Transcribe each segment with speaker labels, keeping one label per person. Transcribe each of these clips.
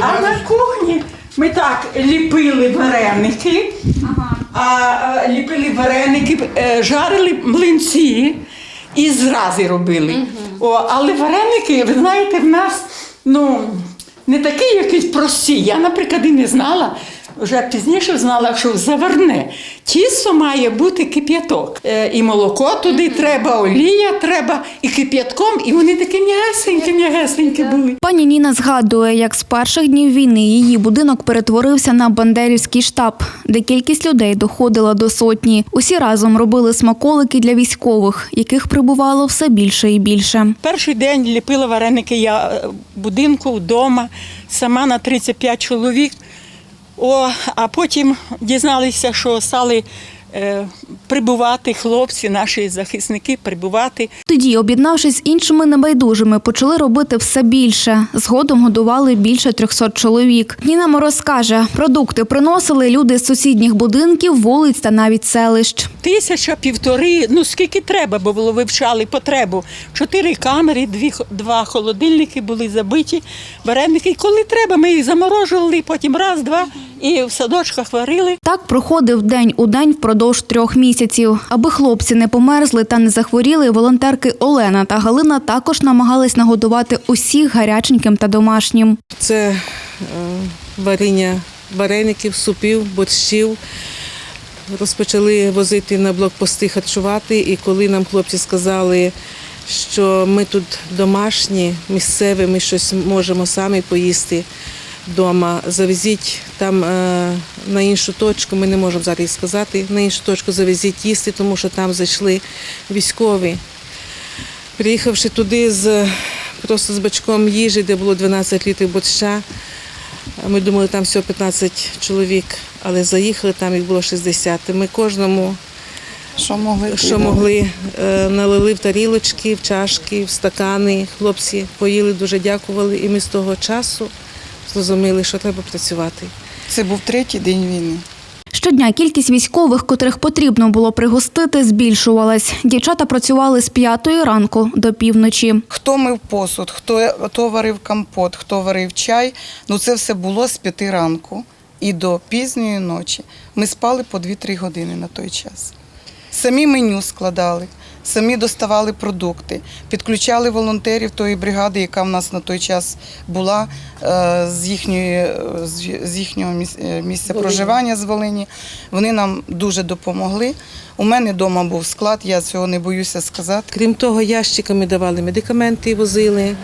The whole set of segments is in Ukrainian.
Speaker 1: А на кухні ми так ліпили вареники, а, ліпили вареники, е, жарили млинці і зрази робили. О, але вареники, ви знаєте, в нас ну, не такі якісь прості. Я, наприклад, і не знала. Вже пізніше знала, що заварне тісто має бути кип'яток. Е, і молоко туди треба, олія треба, і кип'ятком, і вони такі м'ягесенькі, м'ягесенькі були.
Speaker 2: Пані Ніна згадує, як з перших днів війни її будинок перетворився на бандерівський штаб, де кількість людей доходила до сотні. Усі разом робили смаколики для військових, яких прибувало все більше і більше.
Speaker 1: Перший день ліпила вареники я е, будинку вдома, сама на 35 чоловік. О, а потім дізналися, що стали прибувати хлопці, наші захисники, прибувати.
Speaker 2: Тоді, об'єднавшись з іншими небайдужими, почали робити все більше. Згодом годували більше 300 чоловік. Ніна Мороз каже, продукти приносили люди з сусідніх будинків, вулиць та навіть селищ.
Speaker 1: Тисяча, півтори, ну скільки треба, бо було вивчали потребу. Чотири камери, дві, два холодильники були забиті, вареники. І коли треба, ми їх заморожували, потім раз, два, і в садочках варили.
Speaker 2: Так проходив день у день впродовж трьох місяців. Аби хлопці не померзли та не захворіли, волонтерки Олена та Галина також намагались нагодувати усіх гаряченьким та домашнім.
Speaker 3: Це е, варіння вареників, супів, борщів. Розпочали возити на блокпости харчувати, і коли нам хлопці сказали, що ми тут домашні, місцеві, ми щось можемо самі поїсти вдома, завезіть там е, на іншу точку, ми не можемо зараз сказати, на іншу точку завезіть їсти, тому що там зайшли військові. Приїхавши туди з просто з бачком їжі, де було 12 літрів борща, ми думали, там всього 15 чоловік, але заїхали, там їх було 60. Ми кожному,
Speaker 4: Що могли?
Speaker 3: що могли, е, налили в тарілочки, в чашки, в стакани. Хлопці поїли, дуже дякували. І ми з того часу зрозуміли, що треба працювати.
Speaker 4: Це був третій день війни.
Speaker 2: Щодня кількість військових, котрих потрібно було пригостити, збільшувалась. Дівчата працювали з п'ятої ранку до півночі.
Speaker 4: Хто мив посуд, хто, хто варив компот, хто варив чай. Ну це все було з п'яти ранку і до пізньої ночі. Ми спали по 2-3 години на той час. Самі меню складали, самі доставали продукти, підключали волонтерів тої бригади, яка в нас на той час була е, з, їхньої, е, з- їхнього е, місця проживання з Волині. Вони нам дуже допомогли. У мене вдома був склад, я цього не боюся сказати.
Speaker 3: Крім того, ящиками давали медикаменти, возили,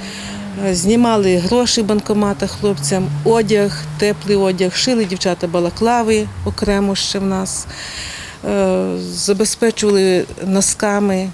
Speaker 3: знімали гроші в банкоматах хлопцям, одяг, теплий одяг, шили дівчата балаклави окремо ще в нас, забезпечували носками,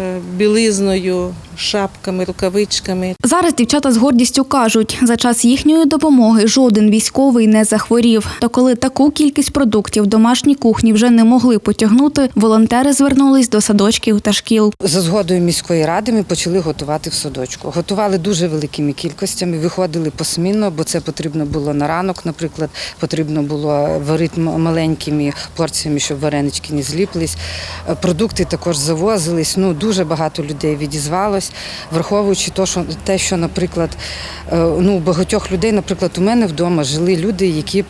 Speaker 3: е, білизною, шапками, рукавичками.
Speaker 2: Зараз дівчата з гордістю кажуть, за час їхньої допомоги жоден військовий не захворів. Та коли таку кількість продуктів домашні кухні вже не могли потягнути, волонтери звернулись до садочків та шкіл.
Speaker 5: За згодою міської ради ми почали готувати в садочку. Готували дуже великими кількостями, виходили посмінно, бо це потрібно було на ранок, наприклад, потрібно було варити маленькими порціями, щоб варенички не зліплись. Е, Продукти також завозились. Ну дуже багато людей відізвалось, враховуючи то, що те, що, наприклад, е, ну багатьох людей, наприклад, у мене вдома жили люди, які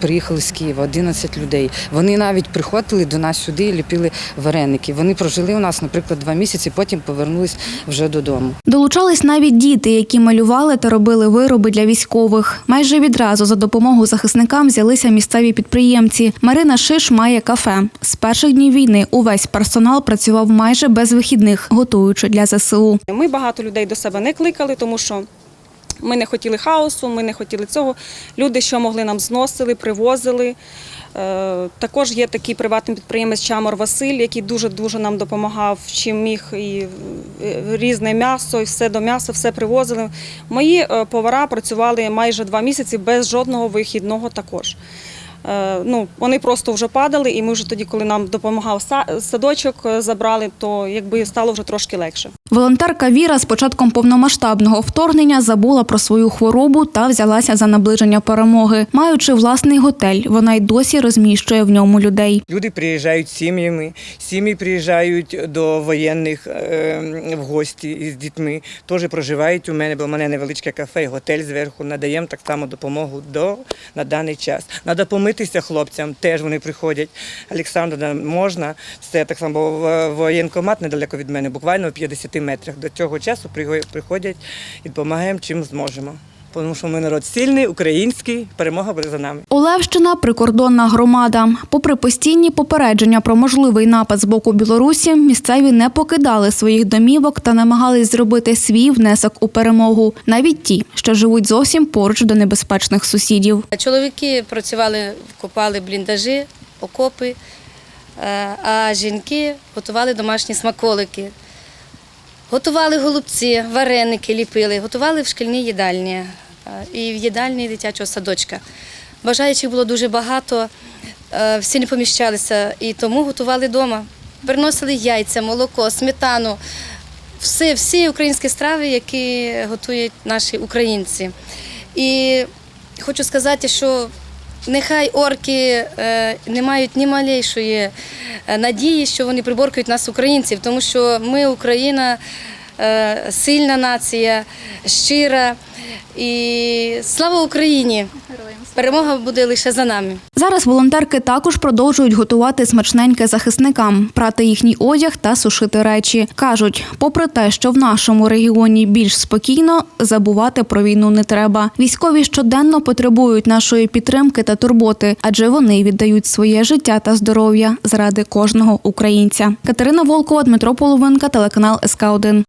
Speaker 5: приїхали з Києва, 11 людей. Вони навіть приходили до нас сюди і ліпили вареники. Вони прожили у нас, наприклад, два місяці, потім повернулись вже додому.
Speaker 2: Долучались навіть діти, які малювали та робили вироби для військових. Майже відразу за допомогу захисникам взялися місцеві підприємці. Марина Шиш має кафе. З перших днів війни увесь персонал працював майже без вихідних, готуючи для ЗСУ.
Speaker 6: Ми багато людей до себе не кликали, тому що ми не хотіли хаосу, ми не хотіли цього. Люди, що могли нам зносили, привозили. Е, Також є такий приватний підприємець Чамор Василь, який дуже дуже нам допомагав, чим міг і е, різне м'ясо, і все до м'яса, все привозили. Мої е, повара працювали майже два місяці без жодного вихідного також. Е, Ну, вони просто вже падали, і ми вже тоді, коли нам допомагав садочок, е, забрали, то якби стало вже трошки легше.
Speaker 2: Волонтерка Віра з початком повномасштабного вторгнення забула про свою хворобу та взялася за наближення перемоги. Маючи власний готель, вона й досі розміщує в ньому людей.
Speaker 7: Люди приїжджають сім'ями, сім'ї приїжджають до воєнних е, в гості із дітьми. Теж проживають у мене, бо в мене невеличке кафе, і готель зверху. Надаємо так само допомогу до на даний час. Треба помитися хлопцям, теж вони приходять. Олександр, можна все так само. Воєнкомат недалеко від мене, буквально в 50 метрах. До цього часу приходять і допомагаємо чим зможемо. Тому що ми народ сильний, український, перемога буде за нами.
Speaker 2: Олевщина прикордонна громада. Попри постійні попередження про можливий напад з боку Білорусі, місцеві не покидали своїх домівок та намагались зробити свій внесок у перемогу, навіть ті, що живуть зовсім поруч до небезпечних сусідів.
Speaker 8: Чоловіки працювали, копали бліндажі, окопи, е, а жінки готували домашні смаколики. Готували голубці, вареники ліпили, готували в шкільній їдальні е, і в їдальні дитячого садочка. Бажаючих було дуже багато, е, всі не поміщалися і тому готували вдома. Приносили яйця, молоко, сметану, всі, всі українські страви, які готують наші українці. І хочу сказати, що нехай орки е, не мають ні малейшої е, надії, що вони приборкують нас, українців, тому що ми, Україна, сильна нація, щира. І слава Україні! Перемога буде лише за нами.
Speaker 2: Зараз волонтерки також продовжують готувати смачненьке захисникам, прати їхній одяг та сушити речі. кажуть, попри те, що в нашому регіоні більш спокійно, забувати про війну не треба. Військові щоденно потребують нашої підтримки та турботи, адже вони віддають своє життя та здоров'я заради кожного українця. Катерина Волкова, Дмитро Половинка, телеканал СК 1